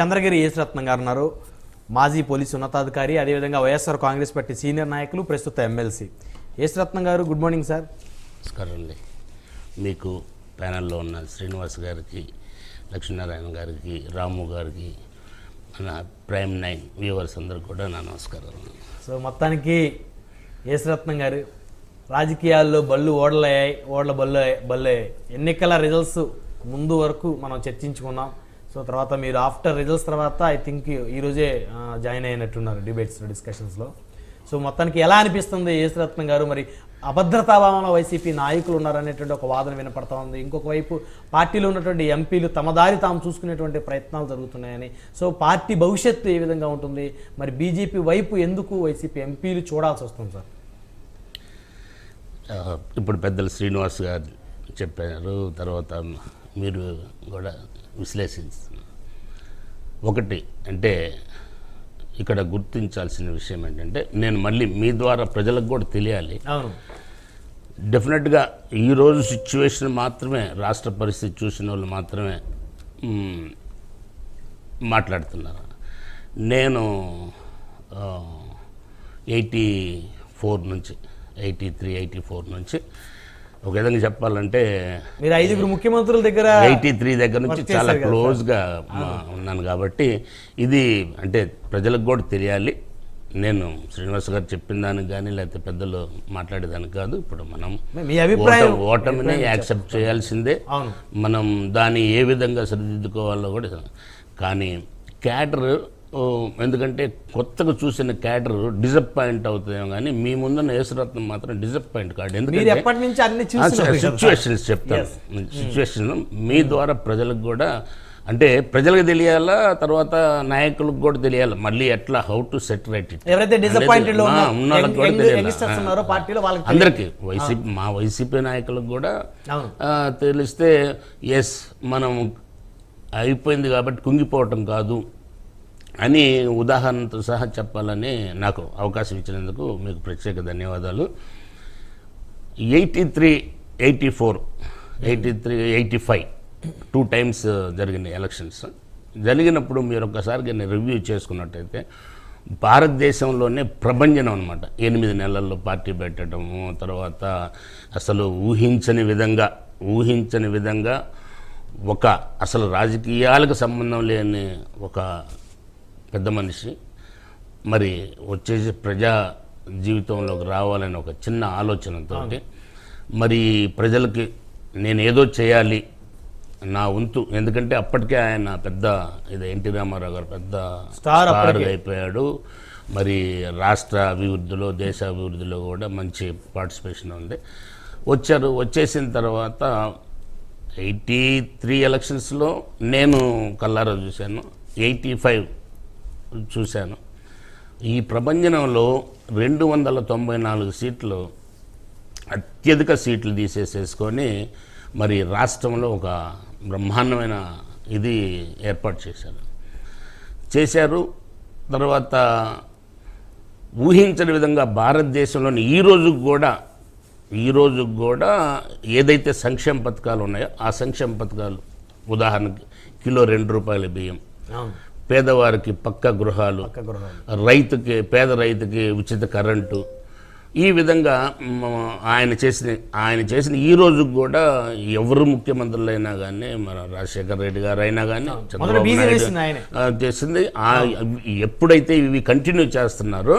చంద్రగిరి యేసరత్నం గారు ఉన్నారు. మాజీ పోలీసు ఉన్నతాధికారి అదేవిధంగా వైఎస్ఆర్ కాంగ్రెస్ పార్టీ సీనియర్ నాయకులు ప్రస్తుత ఎమ్మెల్సీ. యేసరత్నం గారు గుడ్ మార్నింగ్ సార్ నమస్కారం అండి. మీకు ప్యానెల్లో ఉన్న శ్రీనివాస్ గారికి లక్ష్మీనారాయణ గారికి రాము గారికి మన ప్రైమ్ నైన్ వ్యూవర్స్ అందరికి కూడా నా నమస్కారం సో మొత్తానికి యేసరత్నం గారు రాజకీయాల్లో బళ్ళు ఓడలయ్యాయి ఓడల బళ్ళు బళ్ళు ఎన్నికల రిజల్ట్స్ ముందు వరకు మనం చర్చించుకున్నాం. సో తర్వాత మీరు ఆఫ్టర్ రిజల్ట్స్ తర్వాత ఐ థింక్ ఈరోజే జాయిన్ అయినట్టున్నారు డిబేట్స్ డిస్కషన్స్లో సో మొత్తానికి ఎలా అనిపిస్తుంది యేసురత్నం గారు? మరి అభద్రతాభావంలో వైసీపీ నాయకులు ఉన్నారనేటువంటి ఒక వాదన వినపడతా ఉంది. ఇంకొక వైపు పార్టీలో ఉన్నటువంటి ఎంపీలు తమ దారి తాము చూసుకునేటువంటి ప్రయత్నాలు జరుగుతున్నాయని. సో పార్టీ భవిష్యత్తు ఏ విధంగా ఉంటుంది? మరి బీజేపీ వైపు ఎందుకు వైసీపీ ఎంపీలు చూడాల్సి వస్తుంది సార్? ఇప్పుడు పెద్దలు శ్రీనివాస్ గారు చెప్పారు. తర్వాత మీరు కూడా విశ్లేషిస్తున్నారు ఒకటి అంటే ఇక్కడ గుర్తించాల్సిన విషయం ఏంటంటే నేను మళ్ళీ మీ ద్వారా ప్రజలకు కూడా తెలియాలి. డెఫినెట్గా ఈరోజు సిచ్యువేషన్ మాత్రమే రాష్ట్ర పరిస్థితి చూసిన వాళ్ళు మాత్రమే మాట్లాడుతున్నారు. నేను ఎయిటీ ఫోర్ నుంచి ఎయిటీ త్రీ ఎయిటీ ఫోర్ నుంచి ఒక విధంగా చెప్పాలంటే మీరు ఐదుగురు ముఖ్యమంత్రుల దగ్గర ఎయిటీ త్రీ దగ్గర నుంచి చాలా క్లోజ్గా ఉన్నాను కాబట్టి ఇది అంటే ప్రజలకు కూడా తెలియాలి. నేను శ్రీనివాస్ గారు చెప్పిన దానికి కానీ లేకపోతే పెద్దలు మాట్లాడేదానికి కాదు. ఇప్పుడు మనం మీ అభిప్రాయం ఓట- ఓటమిని యాక్సెప్ట్ చేయాల్సిందే. మనం దాన్ని ఏ విధంగా సరిదిద్దుకోవాలో కూడా కానీ క్యాడర్ ఎందుకంటే కొత్తగా చూసిన క్యాడర్ డిసప్పాయింట్ అవుతుందేమో కానీ మీ ముందున్న యేసురత్నం మాత్రం డిసప్పాయింట్ కాదు. ఎందుకంటే. సిచ్యువేషన్స్ చెప్తాను. సిచ్యువేషన్ మీ ద్వారా ప్రజలకు కూడా అంటే ప్రజలకు తెలియాలా తర్వాత నాయకులకు కూడా తెలియాలి? మళ్ళీ ఎట్లా how to set right it అందరికీ వైసీపీ మా వైసీపీ నాయకులకు కూడా తెలిస్తే ఎస్ మనం అయిపోయింది కాబట్టి కుంగిపోవటం కాదు. అని ఉదాహరణతో సహా చెప్పాలని నాకు అవకాశం ఇచ్చినందుకు మీకు ప్రత్యేక ధన్యవాదాలు. Eighty three eighty four eighty three eighty five two times జరిగిన ఎలక్షన్స్. జరిగినప్పుడు మీరు ఒక్కసారి రివ్యూ చేసుకున్నట్టయితే భారతదేశంలోనే ప్రభంజనం అనమాట ఎనిమిది నెలల్లో పార్టీ పెట్టడము తర్వాత అసలు ఊహించని విధంగా ఊహించని విధంగా ఒక అసలు రాజకీయాలకు సంబంధం లేని ఒక పెద్ద మనిషి. మరి వచ్చేసి ప్రజా జీవితంలోకి రావాలని ఒక చిన్న ఆలోచనతో మరి ప్రజలకి నేను ఏదో చేయాలి నా వంతు. ఎందుకంటే అప్పటికే ఆయన పెద్ద ఇది ఎన్టీ రామారావు గారు పెద్ద స్టార్ అయిపోయాడు మరి రాష్ట్ర అభివృద్ధిలో దేశ అభివృద్ధిలో కూడా మంచి పార్టిసిపేషన్ ఉంది. వచ్చారు. వచ్చేసిన తర్వాత ఎయిటీ త్రీ ఎలక్షన్స్లో నేను కల్లారా చూశాను. ఎయిటీ ఫైవ్ చూశాను. ఈ ప్రభంజనంలో రెండు వందల తొంభై నాలుగు సీట్లు అత్యధిక సీట్లు తీసేసేసుకొని మరి రాష్ట్రంలో ఒక బ్రహ్మాండమైన ఇది ఏర్పాటు చేశారు. చేశారు. తర్వాత ఊహించని విధంగా భారతదేశంలోని ఈ కూడా ఈ కూడా ఏదైతే సంక్షేమ పథకాలు ఉన్నాయో ఆ సంక్షేమ పథకాలు ఉదాహరణకి కిలో రెండు రూపాయల బియ్యం. పేదవారికి పక్క గృహాలు రైతుకి పేద రైతుకి ఉచిత కరెంటు. ఈ విధంగా ఆయన చేసిన ఆయన చేసిన ఈ రోజు కూడా ఎవరు ముఖ్యమంత్రులైనా కానీ మన రాజశేఖర రెడ్డి గారు అయినా కానీ చంద్రబాబు నాయుడు చేసింది ఎప్పుడైతే ఇవి కంటిన్యూ చేస్తున్నారో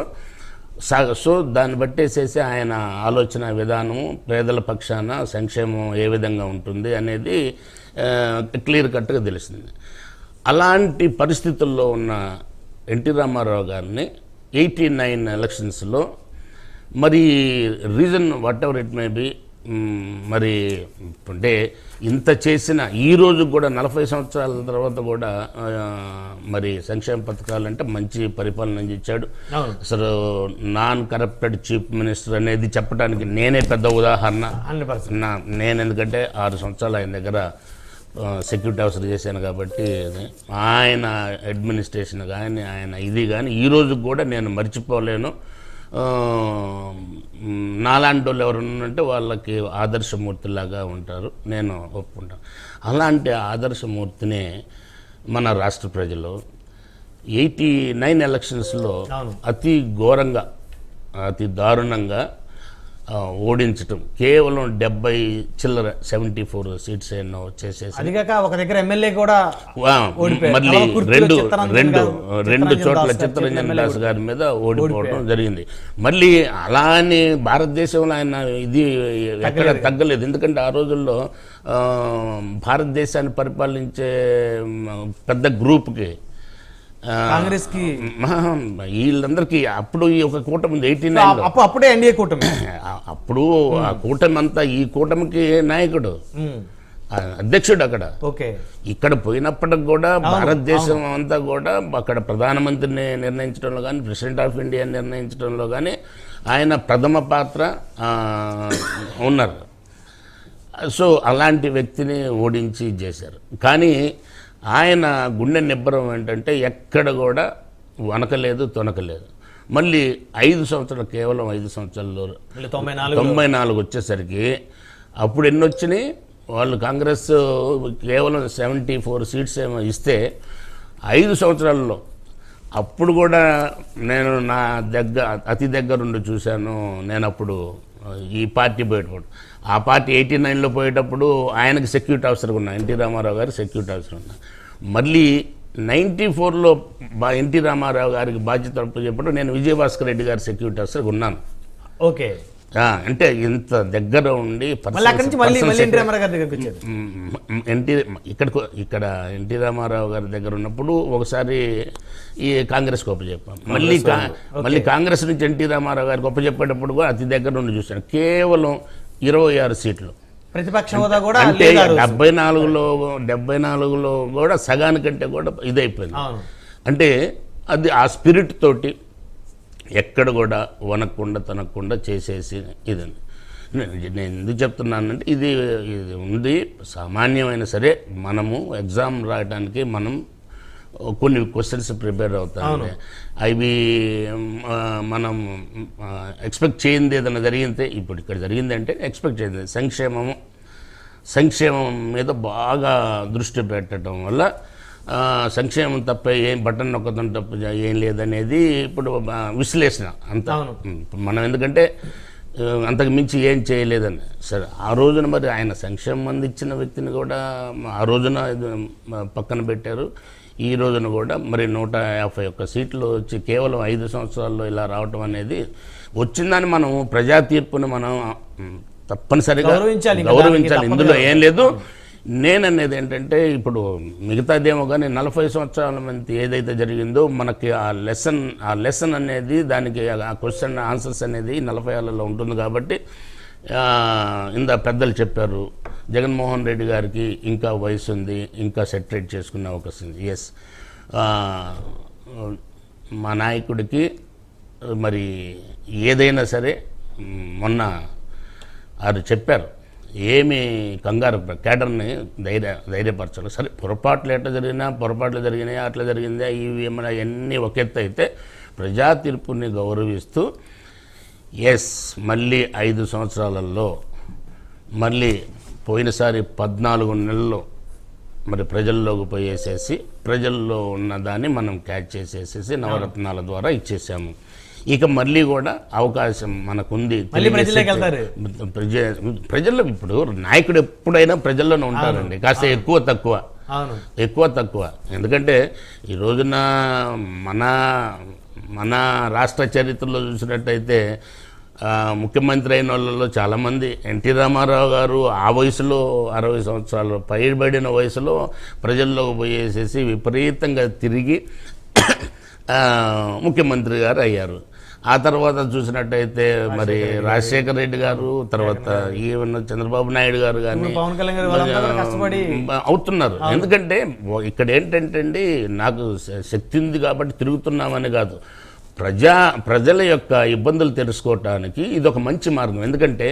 సా- సో దాన్ని బట్టేసేసి ఆయన ఆలోచన విధానము పేదల పక్షాన సంక్షేమం ఏ విధంగా ఉంటుంది అనేది క్లియర్ కట్గా తెలిసింది అలాంటి పరిస్థితుల్లో ఉన్న ఎన్టీ రామారావు గారిని ఎయిటీ నైన్ ఎలక్షన్స్లో మరి reason whatever it may be మరి అంటే ఇంత చేసిన ఈ రోజు కూడా నలభై సంవత్సరాల తర్వాత కూడా మరి సంక్షేమ పథకాలు అంటే మంచి పరిపాలన అందించాడు. అసలు నాన్ కరప్టెడ్ చీఫ్ మినిస్టర్ అనేది చెప్పడానికి నేనే పెద్ద ఉదాహరణ. నేను ఎందుకంటే ఆరు సంవత్సరాలు ఆయన దగ్గర సెక్యూరిటీ ఆఫీసర్ చేశాను కాబట్టి ఆయన అడ్మినిస్ట్రేషన్ కానీ ఆయన ఇది కానీ ఈ రోజు కూడా నేను మర్చిపోలేను. నాలాంటి వాళ్ళు ఎవరు ఉన్నారంటే వాళ్ళకి ఆదర్శమూర్తిలాగా ఉంటారు. నేను ఒప్పుకుంటాను. అలాంటి ఆదర్శమూర్తిని మన రాష్ట్ర ప్రజలు ఎయిటీ నైన్ ఎలక్షన్స్లో. అతి ఘోరంగా అతి దారుణంగా ఓడించటం. కేవలం డెబ్బై చిల్లర సెవెంటీ ఫోర్ సీట్స్ ఎన్నో చేసేసి ఒక దగ్గర ఎమ్మెల్యే కూడా. మళ్ళీ రెండు రెండు రెండు చోట్ల చిత్తరంజన్ దాస్ గారి మీద ఓడిపోవడం జరిగింది. మళ్ళీ అలా అని భారతదేశంలో ఆయన ఇది ఎక్కడ తగ్గలేదు. ఎందుకంటే ఆ రోజుల్లో భారతదేశాన్ని పరిపాలించే పెద్ద గ్రూప్కి కాంగ్రెస్కి వీళ్ళందరికీ అప్పుడు ఈ ఒక కూటమి ఎయిటీ నైన్ అప్పుడు అప్పుడే ఎన్డీఏ కూటమి. అప్పుడు ఆ కూటమి అంతా ఈ కూటమికి నాయకుడు. ఆ అధ్యక్షుడు అక్కడ. ఓకే. ఇక్కడ పోయినప్పటికి కూడా భారతదేశం అంతా కూడా అక్కడ ప్రధానమంత్రిని నిర్ణయించడంలో కానీ ప్రెసిడెంట్ ఆఫ్ ఇండియా నిర్ణయించడంలో కానీ ఆయన ప్రథమ పాత్ర ఉన్నారు. సో అలాంటి వ్యక్తిని ఓడించి చేశారు. కానీ ఆయన గుండె నిబ్బరం ఏంటంటే ఎక్కడ కూడా వనకలేదు తొనకలేదు. మళ్ళీ ఐదు సంవత్సరాలు కేవలం ఐదు సంవత్సరాల్లో తొంభై నాలుగు తొంభై నాలుగు వచ్చేసరికి అప్పుడు ఎన్ని వచ్చినాయి? వాళ్ళు కాంగ్రెస్ కేవలం సెవెంటీ ఫోర్ సీట్స్ ఏమో ఇస్తే ఐదు సంవత్సరాల్లో. అప్పుడు కూడా నేను నా దగ్గర అతి దగ్గరుండి చూశాను. నేను అప్పుడు ఈ పార్టీ పోయేటప్పుడు. ఆ పార్టీ ఎయిటీ నైన్లో పోయేటప్పుడు ఆయనకు సెక్యూరిటీ ఆఫీసర్గా ఉన్నా. ఎన్టీ రామారావు గారు సెక్యూరిటీ ఆఫీసర్ ఉన్నా. మళ్ళీ నైంటీ ఫోర్లో బా ఎన్టీ రామారావు గారికి బాధ్యత చెప్పడం నేను విజయభాస్కర్ రెడ్డి గారి సెక్యూరిటీ ఆఫీసర్గా ఉన్నాను. ఓకే. అంటే ఇంత దగ్గర ఉండి మళ్ళీ అక్కడి నుంచి మళ్ళీ మళ్ళీ ఎన్టీ రామారావు గారి దగ్గరికి వచ్చారు. ఎన్టీ ఇక్కడ ఇక్కడ ఎన్టీ రామారావు గారి దగ్గర ఉన్నప్పుడు ఒకసారి ఈ కాంగ్రెస్ గొప్ప చెప్పాం మళ్ళీ మళ్ళీ కాంగ్రెస్ నుంచి ఎన్టీ రామారావు గారు గొప్ప చెప్పేటప్పుడు కూడా అతి దగ్గర నుండి చూశాను. కేవలం ఇరవై ఆరు సీట్లు. ప్రతిపక్ష హోదా కూడా అంటే. డెబ్బై నాలుగులో డెబ్బై నాలుగులో కూడా సగానికంటే కూడా ఇదైపోయింది. అంటే అది ఆ స్పిరిట్ తోటి ఎక్కడ కూడా వనకుండా తనకుండా చేసేసి ఇది నేను ఎందుకు చెప్తున్నానంటే ఇది ఇది ఉంది సామాన్యమైన సరే మనము ఎగ్జామ్ రాయడానికి మనం కొన్ని క్వశ్చన్స్ ప్రిపేర్ అవుతాం. అవి మనం ఎక్స్పెక్ట్ చేయింది ఏదైనా జరిగితే ఇప్పుడు ఇక్కడ జరిగిందంటే ఎక్స్పెక్ట్ చేయింది. సంక్షేమము సంక్షేమం మీద బాగా దృష్టి పెట్టడం వల్ల సంక్షేమం తప్ప ఏం బటన్ నొక్కడం తప్ప ఏం లేదనేది ఇప్పుడు విశ్లేషణ అంత. మనం ఎందుకంటే అంతకు మించి ఏం చేయలేదని. సరే ఆ రోజున మరి ఆయన సంక్షేమం అందించిన వ్యక్తిని కూడా ఆ రోజున పక్కన పెట్టారు. ఈ రోజున కూడా మరి నూట యాభై ఒక్క సీట్లు వచ్చి కేవలం ఐదు సంవత్సరాల్లో ఇలా రావటం అనేది వచ్చిందని మనం ప్రజా తీర్పుని మనం తప్పనిసరిగా గౌరవించాలి. గౌరవించాలి. ఇందులో. ఏం లేదు. నేననేది ఏంటంటే ఇప్పుడు మిగతాదేమో కానీ నలభై సంవత్సరాల మంది ఏదైతే జరిగిందో మనకి ఆ లెసన్ ఆ లెసన్ అనేది దానికి ఆ క్వశ్చన్ ఆన్సర్స్ అనేది నలభై ఏళ్ళలో ఉంటుంది కాబట్టి ఇందా పెద్దలు చెప్పారు జగన్మోహన్ రెడ్డి గారికి ఇంకా వయసు ఉంది ఇంకా సెటరేట్ చేసుకునే అవకాశం ఉంది. ఎస్ మా నాయకుడికి మరి ఏదైనా సరే మొన్న వారు చెప్పారు. ఏమి కంగారు కేటర్ని ధైర్య ధైర్యపరచాలి సరే పొరపాట్లు ఎట్లా జరిగినా పొరపాట్లు జరిగినాయా అట్లా జరిగిందా ఇవి ఏమైనా ఎన్ని ఒక ఎత్తు అయితే ప్రజా తీర్పుని గౌరవిస్తూ ఎస్ మళ్ళీ ఐదు సంవత్సరాలలో మళ్ళీ పోయినసారి పద్నాలుగు నెలల్లో మరి ప్రజల్లోకి పోయేసేసి ప్రజల్లో ఉన్న దాన్ని మనం క్యాచ్ చేసేసేసి నవరత్నాల ద్వారా ఇచ్చేసాము. ఇక మళ్ళీ కూడా అవకాశం మనకుంది. ప్రజల్లోకి ప్రజల్లో ఇప్పుడు నాయకుడు ఎప్పుడైనా ప్రజల్లోనే ఉంటారండి. కాస్త ఎక్కువ తక్కువ. ఎక్కువ తక్కువ. ఎందుకంటే ఈ రోజున మన మన రాష్ట్ర చరిత్రలో చూసినట్టయితే ముఖ్యమంత్రి అయిన వాళ్ళలో చాలామంది ఎన్టీ రామారావు గారు ఆ వయసులో అరవై సంవత్సరాలు పైబడిన వయసులో ప్రజల్లో పోయేసేసి విపరీతంగా తిరిగి ముఖ్యమంత్రి గారు అయ్యారు. ఆ తర్వాత చూసినట్టయితే మరి రాజశేఖర రెడ్డి గారు తర్వాత ఈవెన్ చంద్రబాబు నాయుడు గారు కానీ అవుతున్నారు. ఎందుకంటే ఇక్కడ ఏంటంటే అండి నాకు శక్తి ఉంది కాబట్టి తిరుగుతున్నామని కాదు. ప్రజా ప్రజల యొక్క ఇబ్బందులు తెలుసుకోవటానికి ఇది ఒక మంచి మార్గం. ఎందుకంటే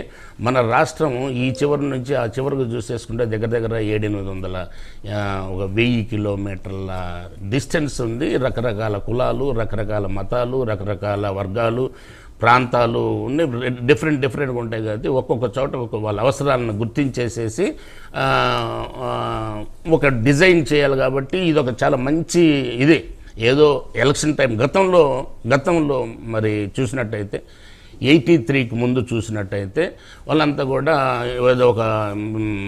మన రాష్ట్రం ఈ చివరి నుంచి ఆ చివరికి చూసేసుకుంటే దగ్గర దగ్గర ఏడెనిమిది వందల ఒక వెయ్యి కిలోమీటర్ల డిస్టెన్స్ ఉంది. రకరకాల కులాలు రకరకాల మతాలు రకరకాల వర్గాలు ప్రాంతాలు ఉన్నాయి. డిఫరెంట్ డిఫరెంట్గా ఉంటాయి కాబట్టి ఒక్కొక్క చోట ఒక వాళ్ళ అవసరాలను గుర్తించేసేసి ఒక డిజైన్ చేయాలి కాబట్టి ఇది ఒక చాలా మంచి ఇది. ఏదో ఎలక్షన్ టైం గతంలో గతంలో మరి చూసినట్టయితే ఎయిటీ త్రీకి ముందు చూసినట్టయితే వాళ్ళంతా కూడా ఏదో ఒక మ్,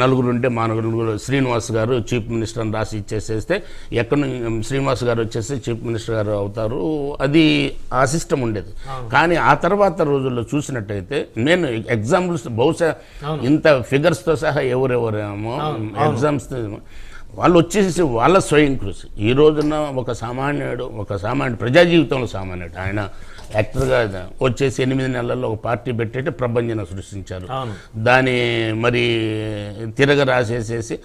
నలుగురు ఉంటే మా నలుగురు శ్రీనివాస్ గారు చీఫ్ మినిస్టర్ అని రాసి ఇచ్చేసేస్తే ఎక్కడ నుంచి శ్రీనివాస్ గారు వచ్చేసి చీఫ్ మినిస్టర్ గారు అవుతారు. అది ఆ సిస్టమ్ ఉండేది. కానీ ఆ తర్వాత రోజుల్లో చూసినట్టయితే నేను ఎగ్జాంపుల్స్ బహుశా ఇంత ఫిగర్స్తో సహా ఎవరెవరేమో ఎగ్జామ్స్ వాళ్ళు వచ్చేసి వాళ్ళ స్వయం కృషి. ఈ రోజున ఒక సామాన్యుడు ఒక సామాన్యుడు ప్రజా జీవితంలో సామాన్యుడు. ఆయన యాక్టర్గా వచ్చేసి ఎనిమిది నెలల్లో ఒక పార్టీ పెట్టేటి ప్రభంజన సృష్టించారు. దాని మరి తిరగ రాసేసేసి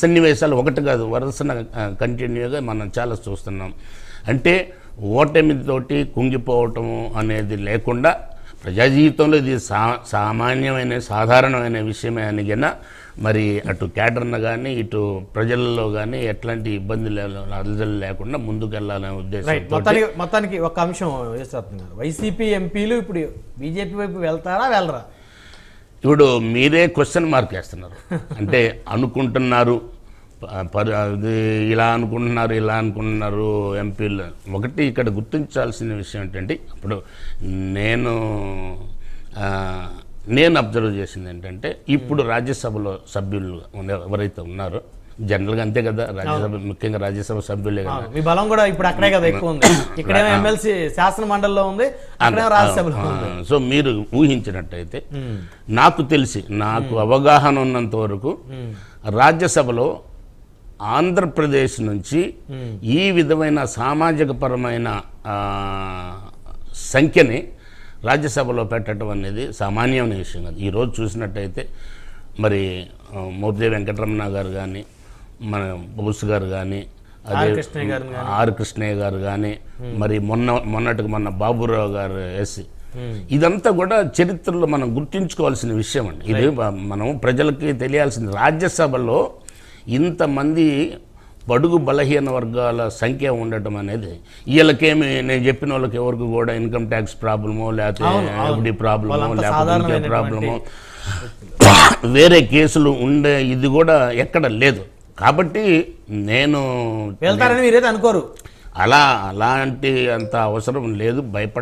సన్నివేశాలు ఒకటి కాదు వరుసన కంటిన్యూగా మనం చాలా చూస్తున్నాం. అంటే ఓటమితోటి కుంగిపోవటము అనేది లేకుండా ప్రజా జీవితంలో ఇది సా సామాన్యమైన సాధారణమైన విషయమే అని మరి అటు క్యాడర్న కానీ ఇటు ప్రజల్లో కానీ ఎట్లాంటి ఇబ్బంది అలజలు లేకుండా ముందుకు వెళ్ళాలనే రైట్ ఉద్దేశంతో మొత్తానికి మొత్తానికి ఒక అంశం యేసరత్న గారు వైసీపీ ఎంపీలు ఇప్పుడు బీజేపీ వైపు వెళ్తారా వెళ్ళరా? ఇప్పుడు మీరే క్వశ్చన్ మార్క్ వేస్తున్నారు. అంటే అనుకుంటున్నారు ఇలా అనుకుంటున్నారు ఇలా అనుకుంటున్నారు ఎంపీలు. ఒకటి ఇక్కడ గుర్తించాల్సిన విషయం ఏంటంటే ఇప్పుడు నేను నేను అబ్జర్వ్ చేసింది ఏంటంటే ఇప్పుడు రాజ్యసభలో సభ్యులు ఎవరైతే ఉన్నారో జనరల్గా అంతే కదా రాజ్యసభ ముఖ్యంగా రాజ్యసభ సభ్యులే కదా. మీ బలం కూడా ఇప్పుడు అక్కడే కదా ఎక్కువ ఉంది. ఇక్కడేమో ఎమ్మెల్సీ శాసన మండలిలో ఉంది రాజ్యసభలో సో మీరు ఊహించినట్టయితే. నాకు తెలిసి నాకు అవగాహన ఉన్నంత వరకు రాజ్యసభలో ఆంధ్రప్రదేశ్ నుంచి ఈ విధమైన సామాజిక పరమైన సంఖ్యని రాజ్యసభలో పెట్టడం అనేది సామాన్యమైన విషయం కాదు. ఈరోజు చూసినట్టయితే మరి మోపిదేవి వెంకటరమణ గారు కానీ మన బోస్ గారు కానీ ఆర్ కృష్ణయ్య గారు ఆర్ కృష్ణయ్య గారు కానీ మరి మొన్న మొన్నటికి మొన్న బాబురావు గారు ఎస్సీ ఇదంతా కూడా చరిత్రలో మనం గుర్తుంచుకోవాల్సిన విషయం అండి. ఇది మనం ప్రజలకి తెలియాల్సింది. రాజ్యసభలో ఇంతమంది బడుగు బలహీన వర్గాల సంఖ్య ఉండటం అనేది వీళ్ళకేమి నేను చెప్పిన వాళ్ళకి ఎవరికి కూడా ఇన్కమ్ ట్యాక్స్ ప్రాబ్లమో లేకపోతే ఎఫ్డి ప్రాబ్లమో లేకపోతే ప్రాబ్లమో. వేరే కేసులు ఉండే ఇది కూడా ఎక్కడ లేదు. కాబట్టి నేను వెళ్తారని మీరైతే అనుకోరు. అలా అలాంటి అంత అవసరం లేదు. భయపడ